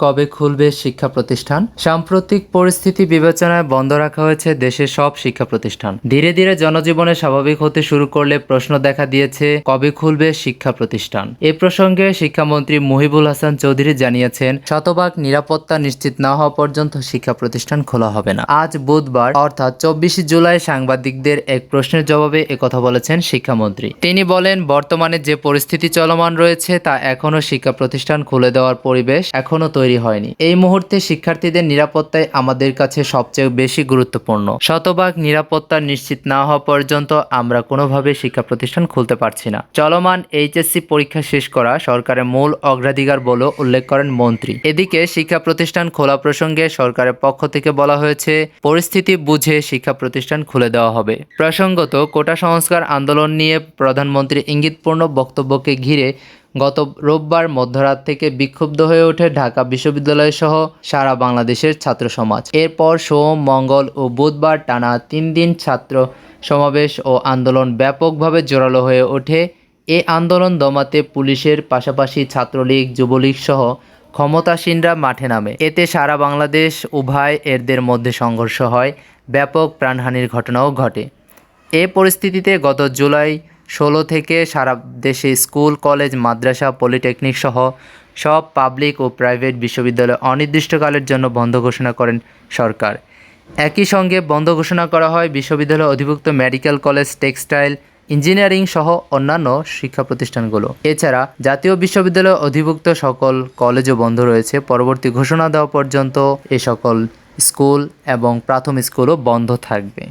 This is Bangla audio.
কবে খুলবে শিক্ষা প্রতিষ্ঠান? সাম্প্রতিক পরিস্থিতি বিবেচনায় বন্ধ রাখা হয়েছে দেশের সব শিক্ষা প্রতিষ্ঠান। ধীরে ধীরে জনজীবনে স্বাভাবিক হতে শুরু করলে প্রশ্ন দেখা দিয়েছে, কবে খুলবে শিক্ষা প্রতিষ্ঠান? এ প্রসঙ্গে শিক্ষামন্ত্রী মুহিবুল হাসান চৌধুরী জানিয়েছেন, শতভাগ নিরাপত্তা নিশ্চিত না হওয়া পর্যন্ত শিক্ষা প্রতিষ্ঠান খোলা হবে না। আজ বুধবার, অর্থাৎ চব্বিশে জুলাই, সাংবাদিকদের এক প্রশ্নের জবাবে একথা বলেছেন শিক্ষামন্ত্রী। তিনি বলেন, বর্তমানে যে পরিস্থিতি চলমান রয়েছে তা এখনও শিক্ষা প্রতিষ্ঠান খুলে দেওয়ার পরিবেশ এখনও তৈরি হয়নি। এই মুহূর্তে শিক্ষার্থীদের নিরাপত্তাই আমাদের কাছে সবচেয়ে বেশি গুরুত্বপূর্ণ। শতভাগ নিরাপত্তা নিশ্চিত না হওয়া পর্যন্ত আমরা কোনোভাবে শিক্ষা প্রতিষ্ঠান খুলতে পারছি না। চলমান এইচএসসি পরীক্ষা শেষ করা সরকারের মূল অগ্রাধিকার বলে উল্লেখ করেন মন্ত্রী। এদিকে শিক্ষা প্রতিষ্ঠান খোলা প্রসঙ্গে সরকারের পক্ষ থেকে বলা হয়েছে, পরিস্থিতি বুঝে শিক্ষা প্রতিষ্ঠান খুলে দেওয়া হবে। প্রসঙ্গত কোটা সংস্কার আন্দোলন নিয়ে প্রধানমন্ত্রী ইঙ্গিতপূর্ণ বক্তব্যকে ঘিরে গত রোববার মধ্যরাত থেকে বিক্ষুব্ধ হয়ে ওঠে ঢাকা বিশ্ববিদ্যালয় সহ সারা বাংলাদেশের ছাত্র সমাজ। এরপর সোম, মঙ্গল ও বুধবার টানা তিন দিন ছাত্র সমাবেশ ও আন্দোলন ব্যাপকভাবে জোরালো হয়ে ওঠে। এ আন্দোলন দমাতে পুলিশের পাশাপাশি ছাত্রলীগ, যুবলীগ সহ ক্ষমতাসীনরা মাঠে নামে। এতে সারা বাংলাদেশ, উভয় এরদের মধ্যে সংঘর্ষ হয়। ব্যাপক প্রাণহানির ঘটনাও ঘটে। এ পরিস্থিতিতে গত জুলাই ষোলো থেকে সারা দেশে স্কুল, কলেজ, মাদ্রাসা, পলিটেকনিক সহ সব পাবলিক ও প্রাইভেট বিশ্ববিদ্যালয় অনির্দিষ্টকালের জন্য বন্ধ ঘোষণা করেন সরকার। একই সঙ্গে বন্ধ ঘোষণা করা হয় বিশ্ববিদ্যালয় অধিভুক্ত মেডিকেল কলেজ, টেক্সটাইল, ইঞ্জিনিয়ারিং সহ অন্যান্য শিক্ষা প্রতিষ্ঠানগুলো। এছাড়া জাতীয় বিশ্ববিদ্যালয় অধিভুক্ত সকল কলেজও বন্ধ রয়েছে। পরবর্তী ঘোষণা দেওয়া পর্যন্ত এ সকল স্কুল এবং প্রাথমিক স্কুলও বন্ধ থাকবে।